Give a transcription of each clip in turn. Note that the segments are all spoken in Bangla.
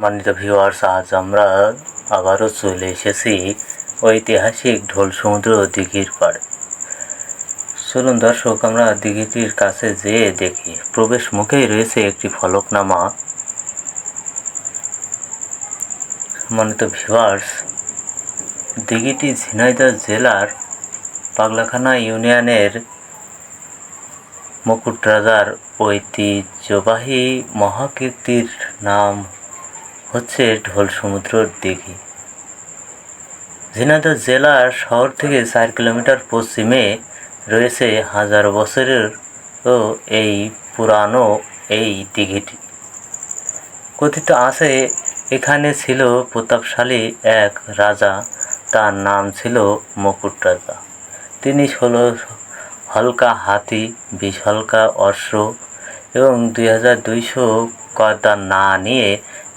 সম্মানিত ভিউয়ার্স আজ আমরা আবারও চলে এসেছি ঐতিহাসিক ঢোল সমুদ্র দিঘির পাড়ে। চলুন দর্শক, আমরা দিঘিটির কাছে যেয়ে দেখি। প্রবেশ মুখেই রয়েছে একটি ফলকনামা। সম্মানিত ভিউয়ার্স দিঘিটি ঝিনাইদহ জেলার পাগলাখানা ইউনিয়নের মুকুট রাজার ঐতিহ্যবাহী মহাকীর্তির নাম হচ্ছে ঢোল সমুদ্র দিঘি। ঝিনাইদহ জেলার শহর থেকে চার কিলোমিটার পশ্চিমে রয়েছে হাজার বছরের ও এই পুরানো এই দিঘিটি। কথিত আছে, এখানে ছিল প্রতাপশালী এক রাজা, তার নাম ছিল মুকুট রাজা। তিনি ষোলো হলকা হাতি, বিশ হলকা অশ্ব এবং দুই হাজার দুইশো কর্দা না নিয়ে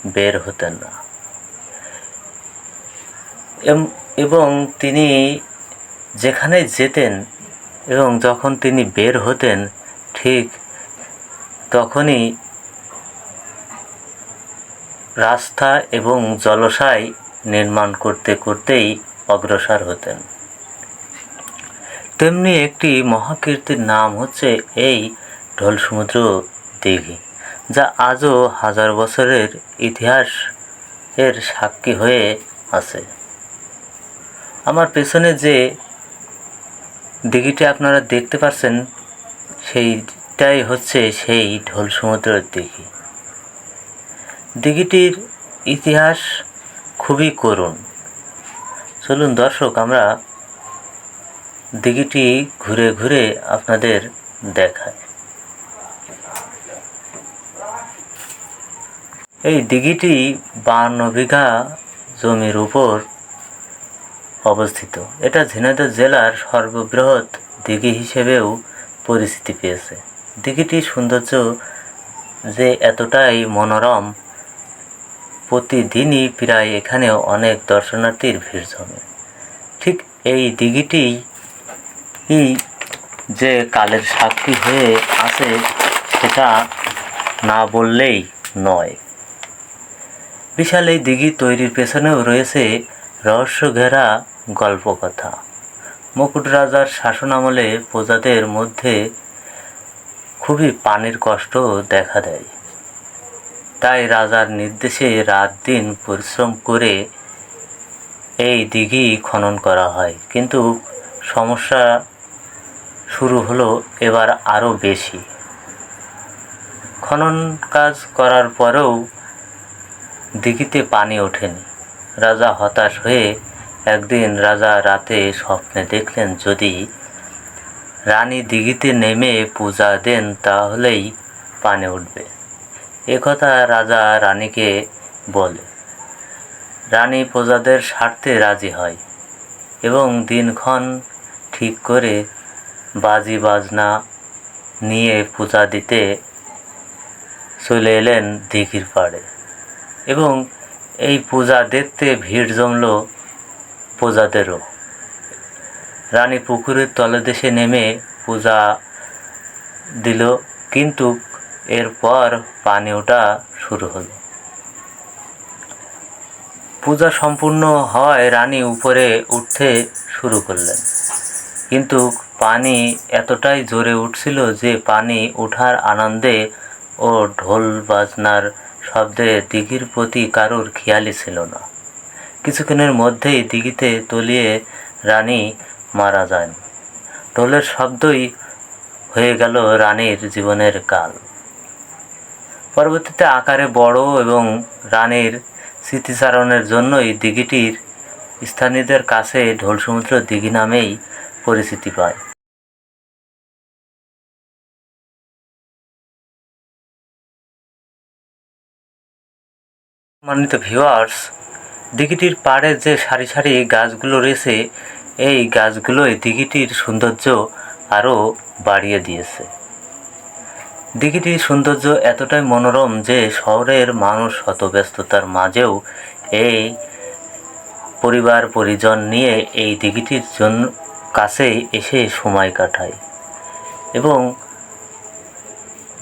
বের হতেন না। এবং তিনি যেখানে যেতেন এবং যখন তিনি বের হতেন, ঠিক তখনই রাস্তা এবং জলাশয় নির্মাণ করতে করতেই অগ্রসর হতেন। তেমনি একটি মহাকীর্তির নাম হচ্ছে এই ঢোল সমুদ্র দিঘি। যা আজও হাজার বছরের ইতিহাস এর সাক্ষী হয়ে আছে। আমার পেছনে যে দিঘিটি আপনারা দেখতে পাচ্ছেন সেইটাই হচ্ছে সেই ঢোল সমুদ্রের দিঘি। দিঘিটির ইতিহাস খুবই করুণ। চলুন দর্শক, আমরা দিঘিটি ঘুরে ঘুরে আপনাদের দেখায় এই দিঘিটি বান্ন বিঘা জমির উপর অবস্থিত। এটা ঝিনাইদহ জেলার সর্ববৃহৎ দিঘি হিসেবেও পরিচিতি পেয়েছে। দিঘিটির সৌন্দর্য যে এতটাই মনোরম, প্রতিদিনই প্রায় এখানে অনেক দর্শনার্থীর ভিড় জমে। ঠিক এই দিঘিটি যে কালের সাক্ষী হয়ে আছে, সেটা না বললেই নয়। বিশাল এই দিঘি তৈরির পেছনেও রয়েছে রহস্য ঘেরা গল্পকথা। মুকুট রাজার শাসনামলে প্রজাদের মধ্যে খুবই পানির কষ্ট দেখা দেয়। তাই রাজার নির্দেশে রাত দিন পরিশ্রম করে এই দিঘি খনন করা হয়। কিন্তু সমস্যা শুরু হলো এবার আরও বেশি। খনন কাজ করার পরেও দিঘিতে পানি ওঠেনি। রাজা হতাশ হয়ে একদিন রাজা রাতে স্বপ্নে দেখলেন, যদি রানী দিঘিতে নেমে পূজা দেন, তাহলেই পানি উঠবে। একথা রাজা রানীকে বলে, রানী প্রজাদের স্বার্থে রাজি হয় এবং দিনক্ষণ ঠিক করে বাজি বাজনা নিয়ে পূজা দিতে চলে এলেন দিঘির পাড়ে। এবং এই পূজা দেখতে ভিড় জমল প্রজাদেরও। রানী পুকুরের তলদেশে নেমে পূজা দিল, কিন্তু এরপর পানি ওঠা শুরু হলো। পূজা সম্পূর্ণ হওয়ায় রানী উপরে উঠতে শুরু করলেন। কিন্তু পানি এতটাই জোরে উঠছিল যে পানি ওঠার আনন্দে ও ঢোল বাজনার শব্দে দিঘির প্রতি কারোর খেয়ালই ছিল না। কিছুক্ষণের মধ্যেই দিঘিতে তলিয়ে রানী মারা যান। ঢোলের শব্দই হয়ে গেল রানীর জীবনের কাল। পরবর্তীতে আকারে বড় এবং রানীর স্মৃতিচারণের জন্যই দিঘিটির স্থানীয়দের কাছে ঢোল সমুদ্র দিঘি নামেই পরিচিতি পায়। সম্মানিত ভিউয়ার্স দিঘিটির পাড়ে যে সারি সারি গাছগুলো রয়েছে, এই গাছগুলোই দিঘিটির সৌন্দর্য আরও বাড়িয়ে দিয়েছে। দিঘিটির সৌন্দর্য এতটাই মনোরম যে শহরের মানুষ শত ব্যস্ততার মাঝেও এই পরিবার, পরিজন নিয়ে এই দিঘিটির জন্য কাছে এসে সময় কাটায়। এবং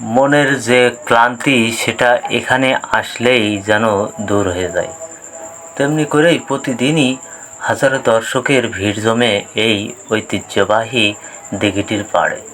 মনের যে ক্লান্তি, সেটা এখানে আসলেই যেন দূর হয়ে যায়। তেমনি করেই প্রতিদিনই হাজারো দর্শকের ভিড় জমে এই ঐতিহ্যবাহী দিঘিটির পাড়ে।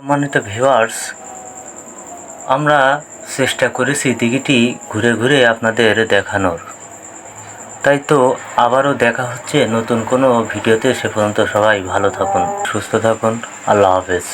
সম্মানিত ভিউয়ার্স আমরা চেষ্টা করেছি দিঘিটি ঘুরে ঘুরে আপনাদের দেখানোর। তাই তো আবারও দেখা হচ্ছে নতুন কোনো ভিডিওতে। সে পর্যন্ত সবাই ভালো থাকুন, সুস্থ থাকুন। আল্লাহ হাফেজ।